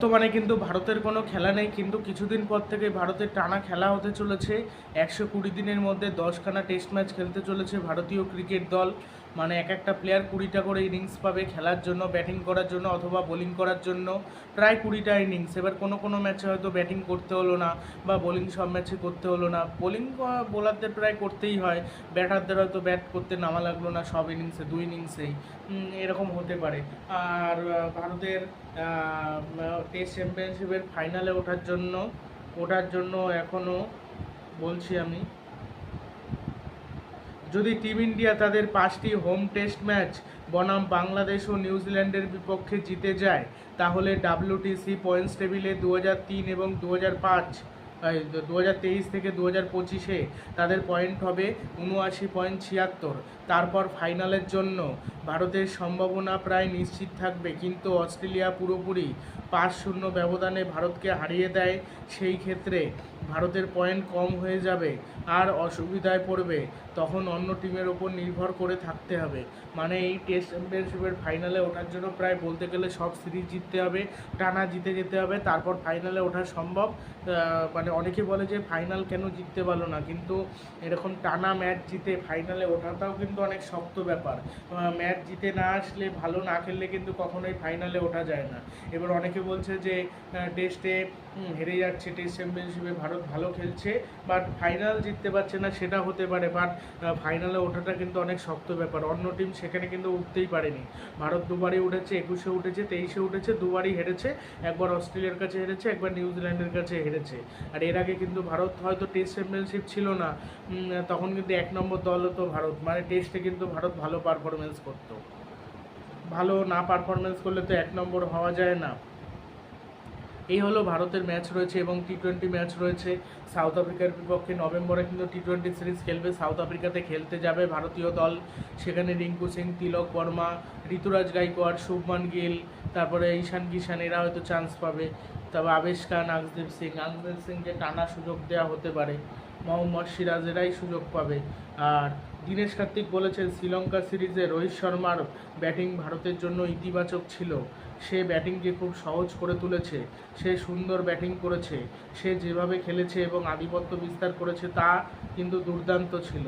বর্তমানে কিন্তু ভারতের কোনো খেলা নেই, কিন্তু কিছুদিন পর থেকে ভারতের টানা খেলা হতে চলেছে। একশো কুড়ি দিনের মধ্যে দশখানা টেস্ট ম্যাচ খেলতে চলেছে ভারতীয় ক্রিকেট দল। মানে এক একটা প্লেয়ার কুড়িটা করে ইনিংস পাবে খেলার জন্য ব্যাটিং করার জন্য অথবা বোলিং করার জন্য। প্রায় কুড়িটা ইনিংস এবার কোনো কোনো ম্যাচে হয়তো ব্যাটিং করতে হলো না বা বোলিং সব ম্যাচে করতে হলো না। বোলিং বোলারদের প্রায় করতেই হয়। ব্যাটারদের হয়তো ব্যাট করতে নামা লাগল না সব ইনিংসে দুই ইনিংসেই এরকম হতে পারে। আর ভারতের টেস্ট চ্যাম্পিয়নশিপের ফাইনালে ওঠার জন্য ওঠার জন্য এখনও বলছি আমি যদি টিম ইন্ডিয়া তাদের পাঁচটি হোম টেস্ট ম্যাচ, বনাম বাংলাদেশ ও নিউজিল্যান্ডের বিপক্ষে জিতে যায়, তাহলে ডাব্লিউটিসি পয়েন্টস টেবিলে দু তিন এবং দু পাঁচ দু হাজার তেইশ থেকে দু হাজার পঁচিশে তাদের পয়েন্ট হবে উনআশি পয়েন্ট ছিয়াত্তর। তারপর ফাইনালের জন্য ভারতের সম্ভাবনা প্রায় নিশ্চিত থাকবে, কিন্তু অস্ট্রেলিয়া পুরোপুরি পাঁচ শূন্য ব্যবধানে ভারতকে হারিয়ে দেয়, সেই ক্ষেত্রে ভারতের পয়েন্ট কম হয়ে যাবে আর অসুবিধায় পড়বে। তখন অন্য টিমের ওপর নির্ভর করে থাকতে হবে। মানে এই টেস্ট চ্যাম্পিয়নশিপের ফাইনালে ওঠার জন্য প্রায় বলতে গেলে সব সিরিজ জিততে হবে, টানা জিতে যেতে হবে, তারপর ফাইনালে ওঠা সম্ভব। মানে অনেকে বলে যে ফাইনাল কেন জিততে পারল না, কিন্তু এরকম টানা ম্যাচ জিতে ফাইনালে ওঠাটাও কিন্তু অনেক শক্ত ব্যাপার। ম্যাচ জিতে না আসলে ভালো না খেললে কিন্তু কখনোই ফাইনালে ওঠা যায় না। এবার অনেকে বলছে যে টেস্টে হেরে যাচ্ছে টেস্ট চ্যাম্পিয়নশিপে ভারত ভালো খেলছে বাট ফাইনাল জিততে পারছে না, সেটা হতে পারে বাট ফাইনালে ওঠাটা কিন্তু অনেক শক্ত ব্যাপার, অন্য টিম সেখানে কিন্তু উঠতেই পারেনি। ভারত দুবারই উঠেছে, একুশে উঠেছে, তেইশে উঠেছে, দুবারই হেরেছে, একবার অস্ট্রেলিয়ার কাছে হেরেছে, একবার নিউজিল্যান্ডের কাছে হেরেছে। আর এর আগে কিন্তু ভারত হয়তো টেস্ট চ্যাম্পিয়নশিপ ছিল না তখন কিন্তু এক নম্বর দল হতো ভারত মানে টেস্টে কিন্তু ভারত ভালো পারফরমেন্স করতো। ভালো না পারফরমেন্স করলে তো এক নম্বর হওয়া যায় না। এই হলো ভারতের ম্যাচ রয়েছে এবং টি টোয়েন্টি ম্যাচ রয়েছে। সাউথ আফ্রিকার বিপক্ষে নভেম্বরে কিন্তু টি টোয়েন্টি সিরিজ খেলবে। সাউথ আফ্রিকাতে খেলতে যাবে ভারতীয় দল। সেখানে রিঙ্কু সিং, তিলক বর্মা, ঋতুরাজ গাইকোয়াড়, শুভমান গিল, তারপরে ঈশান কিষান, এরা হয়তো চান্স পাবে। তবে আবেশ খান আকদীপ সিং আকদীপ সিংকে টানা সুযোগ দেওয়া হতে পারে। মোহাম্মদ সিরাজ এরাই সুযোগ পাবে। আর দীনেশ কার্তিক বলেছেন, শ্রীলঙ্কা সিরিজে রোহিত শর্মার ব্যাটিং ভারতের জন্য ইতিবাচক ছিল। সে ব্যাটিংকে খুব সহজ করে তুলেছে। সে সুন্দর ব্যাটিং করেছে। সে যেভাবে খেলেছে এবং আধিপত্য বিস্তার করেছে তা কিন্তু দুর্দান্ত ছিল।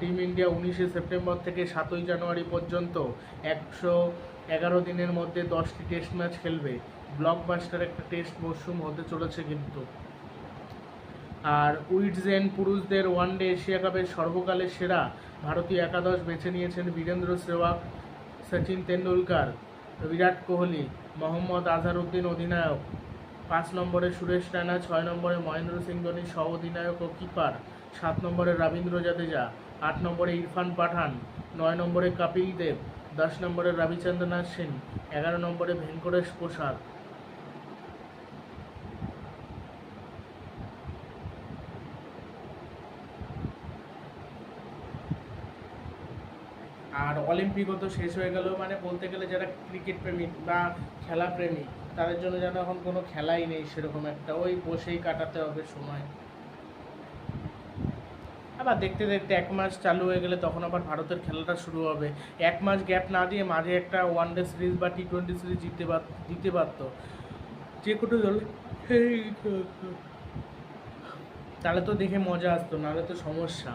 টিম ইন্ডিয়া উনিশে সেপ্টেম্বর থেকে সাতই জানুয়ারি পর্যন্ত একশো এগারো দিনের মধ্যে দশটি টেস্ট ম্যাচ খেলবে। ব্লকবাস্টার একটা টেস্ট মরশুম হতে চলেছে কিন্তু। আর উইডজেন পুরুষদের ওয়ানডে এশিয়া কাপের সর্বকালের সেরা ভারতীয় একাদশ বেছে নিয়েছেন বীরেন্দ্র সেহবাগ সচিন তেন্ডুলকার, বিরাট কোহলি, মোহাম্মদ আজহারউদ্দিন অধিনায়ক। পাঁচ নম্বরে সুরেশ রায়না ছয় নম্বরে মহেন্দ্র সিং ধোনি সহ অধিনায়ক ও কিপার। সাত নম্বরে রবীন্দ্র জাদেজা, আট নম্বরে ইরফান পাঠান, নয় নম্বরে কপিল দেব, দশ নম্বরে রবিচন্দ্রন সেন, এগারো নম্বরে ভেঙ্কটেশ প্রসাদ আর অলিম্পিকও তো শেষ হয়ে গেল মানে বলতে গেলে যারা ক্রিকেট প্রেমিক বা খেলা প্রেমিক, তাদের জন্য যেন এখন কোনো খেলাই নেই সেরকম একটা। ওই বসেই কাটাতে হবে সময়। আবার দেখতে দেখতে এক মাস চালু হয়ে গেলে তখন আবার ভারতের খেলাটা শুরু হবে। এক মাস গ্যাপ না দিয়ে মাঝে একটা ওয়ান ডে সিরিজ বা টি টোয়েন্টি সিরিজ জিততে পার দিতে পারতো। যে কোনো দল তাহলে তো দেখে মজা আসতো, নাহলে তো সমস্যা।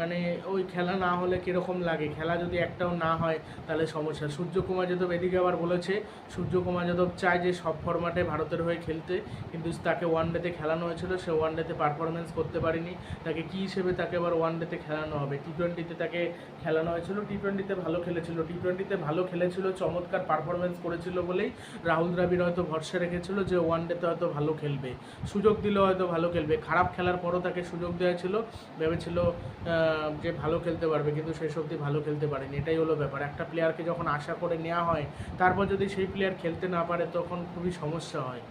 মানে ওই খেলা না হলে কীরকম লাগে? খেলা যদি একটাও না হয়, তাহলে সমস্যা। সূর্যকুমার যাদব এদিকে আবার বলেছে, সূর্যকুমার যাদব চায় যে সব ফরম্যাটে ভারতের হয়ে খেলতে। কিন্তু তাকে ওয়ান ডেতে খেলানো হয়েছিল, সে ওয়ান ডেতে পারফরমেন্স করতে পারেনি। তাকে কী হিসেবে তাকে আবার ওয়ান ডেতে খেলানো হবে? টি টোয়েন্টিতে তাকে খেলানো হয়েছিল টি টোয়েন্টিতে ভালো খেলেছিল। টি টোয়েন্টিতে ভালো খেলেছিল, চমৎকার পারফরমেন্স করেছিল বলেই রাহুল দ্রাবিড় হয়তো ভরসা রেখেছিল যে ওয়ান ডেতে হয়তো ভালো খেলবে। সুযোগ দিলে হয়তো ভালো খেলবে। খারাপ খেলার পরও তাকে সুযোগ দেওয়া ছিল। ভেবেছিল যে ভালো খেলতে পারবে, কিন্তু শেষ অবধি ভালো খেলতে পারেনি। এটাই হলো ব্যাপার। একটা প্লেয়ারকে যখন আশা করে নেওয়া হয়, তারপর যদি সেই প্লেয়ার খেলতে না পারে, তখন খুবই সমস্যা হয়।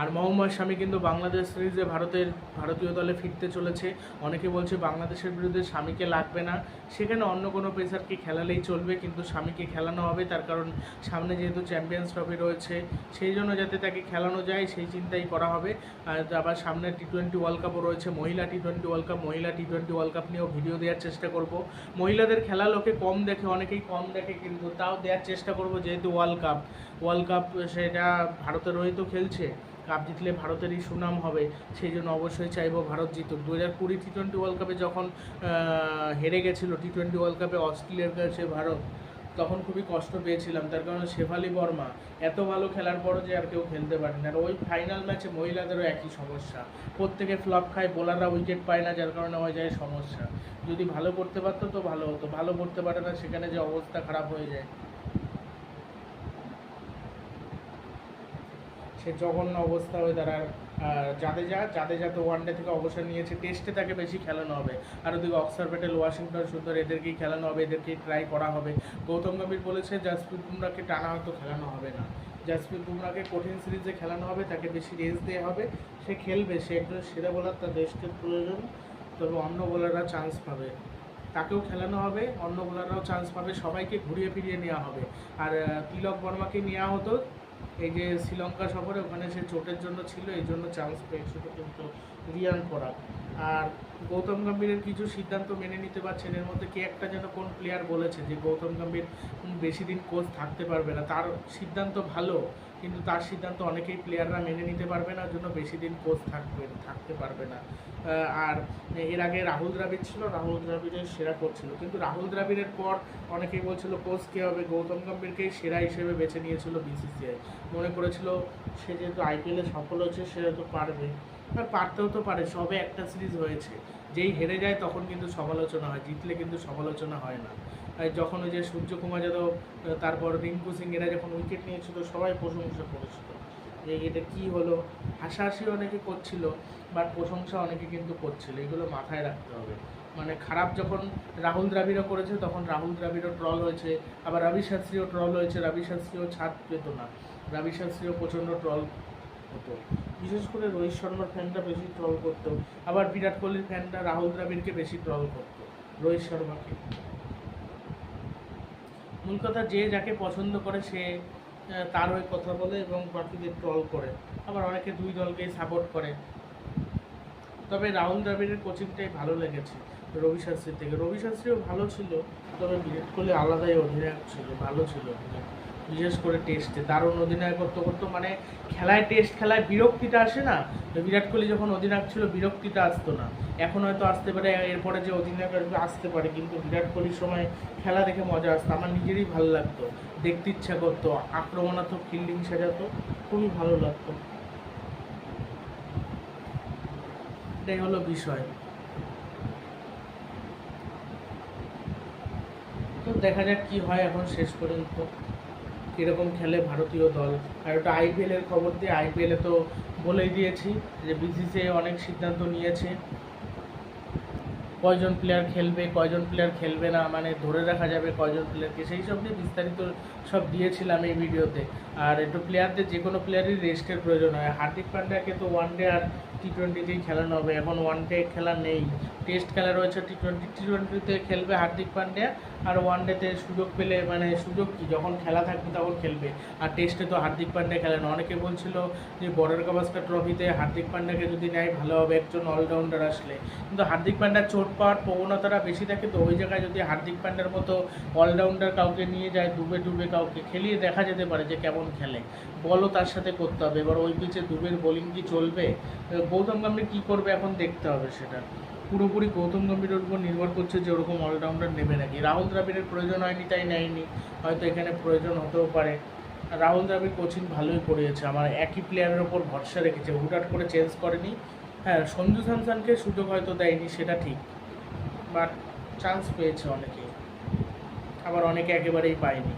আর মোহাম্মদ শামি কিন্তু বাংলাদেশ সিরিজে ভারতের ভারতীয় দলে ফিরতে চলেছে। অনেকে বলছে বাংলাদেশের বিরুদ্ধে স্বামীকে লাগবে না। সেখানে অন্য কোনো পেসারকে খেলালেই চলবে, কিন্তু স্বামীকে খেলানো হবে। তার কারণ সামনে যেহেতু চ্যাম্পিয়ন্স ট্রফি রয়েছে, সেই জন্য যাতে তাকে খেলানো যায়, সেই চিন্তাই করা হবে। আর আবার সামনে টি টোয়েন্টি ওয়ার্ল্ড কাপও রয়েছে। মহিলা টি টোয়েন্টি ওয়ার্ল্ড কাপ মহিলা টি টোয়েন্টি ওয়ার্ল্ড কাপ নিয়েও ভিডিও দেওয়ার চেষ্টা করব। মহিলাদের খেলা লোকে কম দেখে, অনেকেই কম দেখে, কিন্তু তাও দেওয়ার চেষ্টা করব যেহেতু ওয়ার্ল্ড কাপ ওয়ার্ল্ড কাপ সেটা ভারতের হয়েই তো খেলছে। কাপ জিতলে ভারতেরই সুনাম হবে, সেই জন্য অবশ্যই চাইব ভারত জিতুক। দু হাজার কুড়ি টি টোয়েন্টি ওয়ার্ল্ড কাপে যখন হেরে গেছিল টি টোয়েন্টি ওয়ার্ল্ড কাপে অস্ট্রেলিয়ার কাছে ভারত, তখন খুবই কষ্ট পেয়েছিলাম, তার কারণে শেফালি বর্মা এত ভালো খেলার পরও যে আর কেউ খেলতে পারে না আর ওই ফাইনাল ম্যাচে মহিলাদেরও একই সমস্যা। প্রত্যেকে ফ্লপ খায় বোলাররা উইকেট পায় না, যার কারণে হয়ে যায় সমস্যা। যদি ভালো করতে পারতো তো ভালো হতো, ভালো করতে পারে না, সেখানে যে অবস্থা খারাপ হয়ে যায়। সে জঘন্য অবস্থা হয়ে আর জাদেজা তো ওয়ানডে থেকে অবসর নিয়েছে টেস্টে তাকে বেশি খেলানো হবে। আর ওদিকে অক্সার প্যাটেল ওয়াশিংটন সুন্দর, এদেরকেই খেলানো হবে, এদেরকেই ট্রাই করা হবে। গৌতম গম্ভীর বলেছে, জাসপ্রীত বুমরাকে টানা হয়তো খেলানো হবে না। জাসপ্রীত বুমরাকে কঠিন সিরিজে খেলানো হবে, তাকে বেশি রেস দেওয়া হবে। সে খেলবে, সে একজন সেরা বোলার তার দেশকে প্রয়োজন। তবে অন্য বোলাররা চান্স পাবে। তাকেও খেলানো হবে, অন্য বোলাররাও চান্স পাবে। সবাইকে ঘুরিয়ে ফিরিয়ে নেওয়া হবে। আর তিলক বর্মাকে নেওয়া হতো। এই যে শ্রীলঙ্কা সফরে ওখানে সে চোটের জন্য ছিল, এই জন্য চান্স পেয়েছিল কিন্তু রিয়ান করা আর গৌতম গম্ভীরের কিছু সিদ্ধান্ত মেনে নিতে পারছেন এর মধ্যে কে একটা যেন কোন প্লেয়ার বলেছে যে গৌতম গম্ভীর বেশি দিন কোচ থাকতে পারবে না, তার সিদ্ধান্ত ভালো কিন্তু তার সিদ্ধান্ত অনেকেই প্লেয়াররা মেনে নিতে পারবে না, জন্য বেশি দিন কোচ থাকবে, থাকতে পারবে না। আর এর আগে রাহুল দ্রাবিড় ছিল, রাহুল দ্রাবিড়ের সেরা কোচ ছিল। কিন্তু রাহুল দ্রাবিড়ের পর অনেকেই বলছিল কোচ কে হবে? গৌতম গম্ভীরকেই সেরা হিসেবে বেছে নিয়েছিল বিসিসিআই মনে করেছিল সে যেহেতু আইপিএলে সফল হচ্ছে সে হয়তো পারবে। আর পারতেও তো পারে, সবে একটা সিরিজ হয়েছে। যেই হেরে যায় তখন কিন্তু সমালোচনা হয়, জিতলে কিন্তু সমালোচনা হয় না। যখন ওই যে সূর্যকুমার যাদব তারপর রিঙ্কু সিং এরা যখন উইকেট নিয়েছিল, সবাই প্রশংসা করেছিল। যে এটা কী হলো? হাসাহাসি অনেকে করছিল বাট প্রশংসা অনেকে কিন্তু করছিল। এগুলো মাথায় রাখতে হবে। মানে খারাপ যখন রাহুল দ্রাবিড়ও করেছে, তখন রাহুল দ্রাবিড়ও ট্রল হয়েছে। আবার রবি শাস্ত্রীও ট্রল হয়েছে। রবি শাস্ত্রীও ছাদ পেত না। রবি শাস্ত্রীও প্রচণ্ড ট্রল হতো। বিশেষ করে রোহিত শর্মার ফ্যানরা বেশি ট্রল করতো। আবার বিরাট কোহলির ফ্যানরা রাহুল দ্রাবিড়কে বেশি ট্রল করতো, রোহিত শর্মাকে। মূল কথা যে যাকে পছন্দ করে সে তার হয়ে কথা বলে এবং প্রার্থীদের ট্রল করে। আবার অনেকে দুই দলকেই সাপোর্ট করে। তবে রাহুল দ্রাবিড়ের কোচিংটাই ভালো লেগেছে রবি শাস্ত্রীর থেকে। রবি শাস্ত্রীও ভালো ছিল, তবে বিরাট কোহলি আলাদাই অধিনায়ক ছিল, ভালো ছিল অধিনায়ক। বিশেষ করে টেস্টে দারুণ অধিনায়ক করতে। করতে মানে খেলায় টেস্ট খেলায় বিরক্তিটা আসে না? তো বিরাট কোহলি যখন অধিনায়ক ছিল, বিরক্তিটা আসতো না। এখন হয়তো আসতে পারে, এরপরে যে অধিনায়ক আসবে, আসতে পারে। কিন্তু বিরাট কোহলির সময় খেলা দেখে মজা আসতো। আমার নিজেরই ভালো লাগতো। দেখতে ইচ্ছা করতো। আক্রমণাত্মক ফিল্ডিং সাজাতো। খুবই ভালো লাগতো। এটাই হলো বিষয়। তো দেখা যাক কি হয় এখন শেষ পর্যন্ত। কীরকম খেলে ভারতীয় দল। আর ওটা আইপিএলের খবর দিয়ে আইপিএলে তো বলেই দিয়েছি যে বিসিসিআই অনেক সিদ্ধান্ত নিয়েছে। কয়জন প্লেয়ার খেলবে, কয়জন প্লেয়ার খেলবে না মানে ধরে রাখা যাবে কয়জন প্লেয়ারকে সেই সব নিয়ে বিস্তারিত সব দিয়েছিলাম এই ভিডিওতে আর একটু প্লেয়ারদের যে কোনো প্লেয়ারই রেস্টের প্রয়োজন হয়। হার্দিক পান্ড্যাকে তো ওয়ান ডে আর টি টোয়েন্টিতেই খেলানো হবে, এখন ওয়ান ডে খেলা নেই। টেস্ট খেলা রয়েছে টি টোয়েন্টি টি টোয়েন্টিতে খেলবে হার্দিক পান্ড্যা, আর ওয়ান ডেতে সুযোগ পেলে মানে সুযোগ কি? যখন খেলা থাকবে তখন খেলবে। আর টেস্টে তো হার্দিক পান্ড্যা খেলে না। অনেকে বলছিল যে বর্ডার গাভাস্কার ট্রফিতে হার্দিক পান্ড্যাকে যদি নেয়, ভালো হবে, একজন অলরাউন্ডার আসলে। কিন্তু হার্দিক পান্ড্যার চোট পাওয়ার প্রবণতাটা বেশি থাকে, তো ওই জায়গায় যদি হার্দিক পান্ড্যার মতো অলরাউন্ডার কাউকে নিয়ে যায়, ডুবে ডুবে কাউকে খেলিয়ে দেখা যেতে পারে যে কেমন খেলে। বলও তার সাথে করতে হবে। এবার ওই পিচে দুবের বোলিং কি চলবে? গৌতম গম্ভীর কী করবে এখন দেখতে হবে সেটা। পুরোপুরি গৌতম গম্ভীরের উপর নির্ভর করছে যে ওরকম অলরাউন্ডার নেবে নাকি। রাহুল দ্রাবিড়ের প্রয়োজন হয়নি, তাই নেয়নি। হয়তো এখানে প্রয়োজন হতেও পারে। রাহুল দ্রাবিড় কোচিং ভালোই করিয়েছে। আমার একই প্লেয়ারের ওপর ভরসা রেখেছে। হুটহাট করে চেঞ্জ করেনি। হ্যাঁ সঞ্জু স্যামসানকে সুযোগ হয়তো দেয়নি, সেটা ঠিক। বাট চান্স পেয়েছে অনেকেই। আবার অনেকে একেবারেই পায়নি।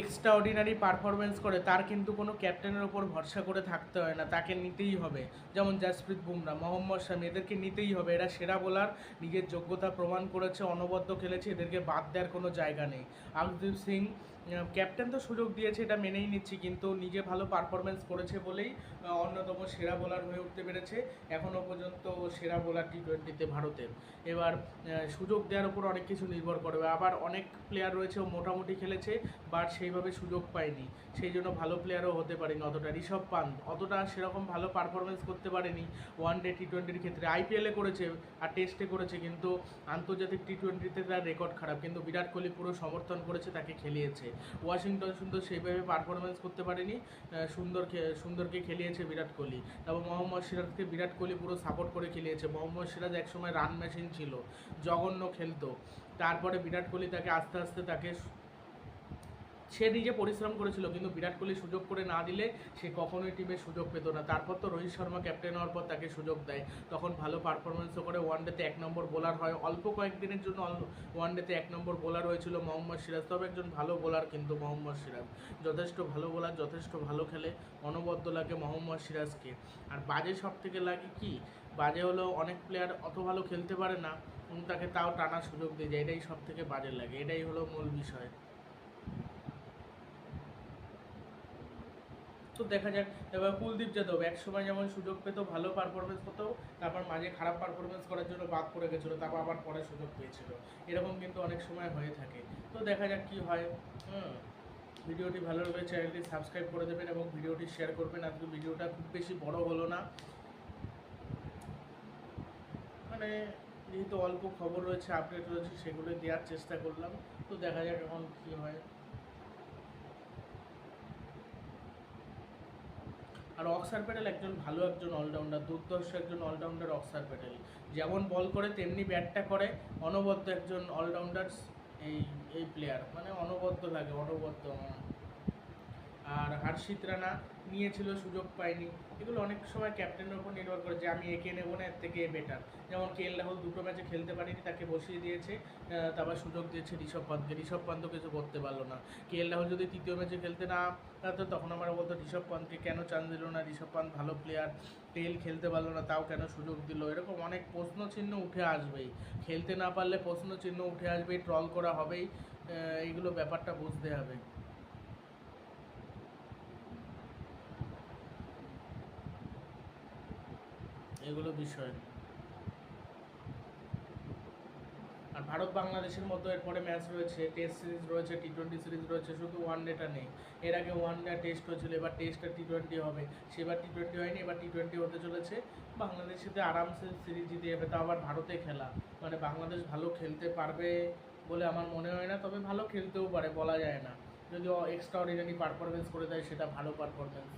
এক্সট্রা অর্ডিনারি পারফরমেন্স করে, তার কিন্তু কোনো ক্যাপ্টেনের ওপর ভরসা করে থাকতে হয় না, তাকে নিতেই হবে। যেমন জাসপ্রীত বুমরা, মোহাম্মদ শামি, এদেরকে নিতেই হবে। এরা সেরা বোলার নিজের যোগ্যতা প্রমাণ করেছে, অনবদ্য খেলেছে, এদেরকে বাদ দেওয়ার কোনো জায়গা নেই। আকদীপ সিং ক্যাপ্টেন তো সুযোগ দিয়েছে, এটা মেনেই নিচ্ছি, কিন্তু নিজে ভালো পারফরমেন্স করেছে বলেই অন্যতম সেরা বোলার হয়ে উঠতে পেরেছে এখনও পর্যন্ত সেরা বোলার টি টোয়েন্টিতে ভারতের। এবার সুযোগ দেওয়ার উপর অনেক কিছু নির্ভর করবে, আবার অনেক প্লেয়ার রয়েছে ও মোটামুটি খেলেছে বাট সেইভাবে সুযোগ পায়নি, সেই জন্য ভালো প্লেয়ারও হতে পারেনি অতটা। ঋষভ পান্ত অতটা সেরকম ভালো পারফরমেন্স করতে পারেনি ওয়ান ডে টি টোয়েন্টির ক্ষেত্রে। আইপিএলে করেছে আর টেস্টে করেছে, কিন্তু আন্তর্জাতিক টি টোয়েন্টিতে তার রেকর্ড খারাপ, কিন্তু বিরাট কোহলি পুরো সমর্থন করেছে, তাকে খেলিয়েছে। ওয়াশিংটন সুন্দর সেইভাবে পারফরমেন্স করতে পারেনি। সুন্দর সুন্দরকে খেলিয়েছে বিরাট কোহলি। তারপর মোহাম্মদ সিরাজকে বিরাট কোহলি পুরো সাপোর্ট করে খেলিয়েছে। মোহাম্মদ সিরাজ একসময় রান মেশিন ছিল, জঘন্য খেলতো। তারপরে বিরাট কোহলি তাকে আস্তে আস্তে তাকে সে নিজে পরিশ্রম করেছিল, কিন্তু বিরাট কোহলি সুযোগ করে না দিলে সে কখনোই টিমে সুযোগ পেত না। তারপর তো রোহিত শর্মা ক্যাপ্টেন হওয়ার পর তাকে সুযোগ দেয়। তখন ভালো পারফরমেন্সও করে। ওয়ানডেতে এক নম্বর বোলার হয়। অল্প কয়েকদিনের জন্য ওয়ানডেতে এক নম্বর বোলার হয়েছিল মোহাম্মদ সিরাজ। তবে একজন ভালো বোলার কিন্তু মোহাম্মদ সিরাজ। যথেষ্ট ভালো বোলার যথেষ্ট ভালো খেলে অনবদ্য লাগে মোহাম্মদ সিরাজকে। আর বাজে সব থেকে লাগে কি? বাজে হলো অনেক প্লেয়ার অত ভালো খেলতে পারে না। তাকে তাও টানার সুযোগ দিয়ে যায় এটাই সব থেকে বাজে লাগে। এটাই হলো মূল বিষয়। তো দেখা যাক, এবার কুলদীপ যাদব এক সময় যেমন সুযোগ পেতো ভালো পারফরমেন্স করতো তারপর মাঝে খারাপ পারফরমেন্স করার জন্য বাদ পড়ে গেছিল, তারপর আবার পরে সুযোগ পেয়েছিল। এরকম কিন্তু অনেক সময় হয়ে থাকে। তো দেখা যাক কি হয়। ভিডিওটি ভালো লাগলে চ্যানেলটি সাবস্ক্রাইব করে দেবেন এবং ভিডিওটি শেয়ার করবেন। আজকে ভিডিওটা খুব বেশি বড় হলো না। মানে যেহেতু অল্প খবর রয়েছে আপডেট রয়েছে, সেগুলো দেওয়ার চেষ্টা করলাম। তো দেখা যাক এখন কী হয়। আর অক্সার প্যাটেল একজন ভালো, একজন অলরাউন্ডার দুর্দর্শ একজন অলরাউন্ডার অক্সার প্যাটেল যেমন বল করে, তেমনি ব্যাটটা করে, অনবদ্য একজন অলরাউন্ডার এই এই প্লেয়ার মানে অনবদ্য লাগে, অনবদ্য। আর হর্ষিত রানা নিয়েছিল সুযোগ পায়নি। এগুলো অনেক সময় ক্যাপ্টেনের উপর নির্ভর করে যে আমি একে নেব না এর থেকে বেটার যেমন কে এল রাহুল দুটো ম্যাচে খেলতে পারেনি তাকে বসিয়ে দিয়েছে তারপর সুযোগ দিয়েছে ঋষভ পান্তকে। ঋষভ পান্ত কিছু করতে পারল না। কে এল রাহুল যদি তৃতীয় ম্যাচে খেলতে না পারতো তখন আমরা বলতো ঋষভ পান্তকে কেন চান দিল না? ঋষভ পান্ত ভালো প্লেয়ার টেল খেলতে পারল না তাও কেন সুযোগ দিল? এরকম অনেক প্রশ্ন চিহ্ন উঠে আসবেই। খেলতে না পারলে প্রশ্ন চিহ্ন উঠে আসবেই ট্রল করা হবেই। আহ, এইগুলো ব্যাপারটা বুঝতে হবে। এগুলো বিষয়। আর ভারত বাংলাদেশের মতো এরপরে ম্যাচ রয়েছে টেস্ট সিরিজ রয়েছে টি টোয়েন্টি সিরিজ রয়েছে, শুধু ওয়ান ডেটা নেই। এর আগে ওয়ান ডে টেস্ট হয়েছিল, এবার টেস্ট আর টি টোয়েন্টি হবে। সেবার টি টোয়েন্টি হয়নি, এবার টি টোয়েন্টি হতে চলেছে। বাংলাদেশেতে আরামসে সিরিজ জিতে যাবে তা আবার ভারতে খেলা। মানে বাংলাদেশ ভালো খেলতে পারবে বলে আমার মনে হয় না, তবে ভালো খেলতেও পারে, বলা যায় না। যদি এক্সট্রা অর্ডিনারি পারফরমেন্স করে দেয়, সেটা ভালো পারফরমেন্স